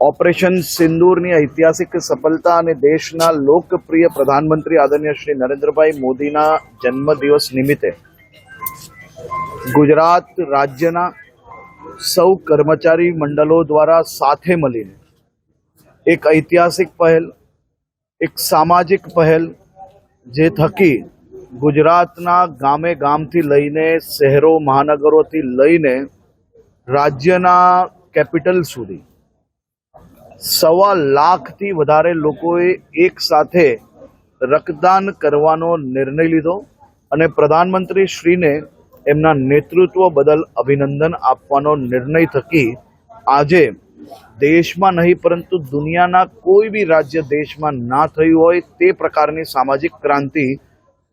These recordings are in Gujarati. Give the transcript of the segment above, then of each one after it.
ઓપરેશન સિંદૂરની ઐતિહાસિક સફળતા અને દેશના લોકપ્રિય પ્રધાનમંત્રી આદરણીય શ્રી નરેન્દ્રભાઈ મોદીના જન્મદિવસ નિમિત્તે ગુજરાત રાજ્યના સૌ કર્મચારી મંડળો દ્વારા સાથે મળીને એક ઐતિહાસિક પહેલ, એક સામાજિક પહેલ જે થકી ગુજરાતના ગામે ગામથી લઈને શહેરો, મહાનગરોથી લઈને રાજ્યના કેપિટલ સુધી સવા લાખથી વધારે લોકોએ એક સાથે રક્તદાન કરવાનો નિર્ણય લીધો અને પ્રધાનમંત્રી શ્રીને એમના નેતૃત્વ બદલ અભિનંદન આપવાનો નિર્ણય થકી આજે દેશમાં નહીં, પરંતુ દુનિયાના કોઈ બી રાજ્ય દેશમાં ના થયું હોય તે પ્રકારની સામાજિક ક્રાંતિ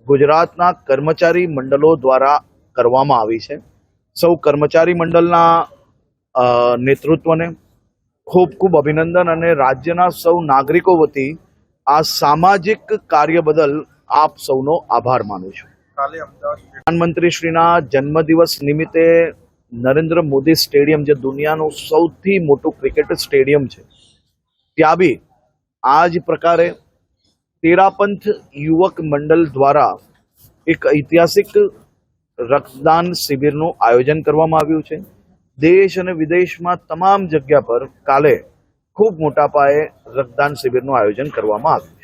ગુજરાતના કર્મચારી મંડળો દ્વારા કરવામાં આવી છે. સૌ કર્મચારી મંડળના નેતૃત્વને ખૂબ ખૂબ અભિનંદન અને રાજ્યના સૌ નાગરિકો વતી આ સામાજિક કાર્ય બદલ આપ સૌનો આભાર માનું છું. પ્રધાનમંત્રી શ્રીના જન્મદિવસ નિમિત્તે નરેન્દ્ર મોદી સ્ટેડિયમ જે દુનિયાનું સૌથી મોટું ક્રિકેટ સ્ટેડિયમ છે ત્યાં બી આ જ પ્રકારે તેરાપંથ યુવક મંડળ દ્વારા એક ઐતિહાસિક રક્તદાન શિબિરનું આયોજન કરવામાં આવ્યું છે. દેશ અને વિદેશમાં તમામ જગ્યા પર કાલે ખૂબ મોટા પાયે રક્તદાન શિબિરનું આયોજન કરવામાં આવ્યું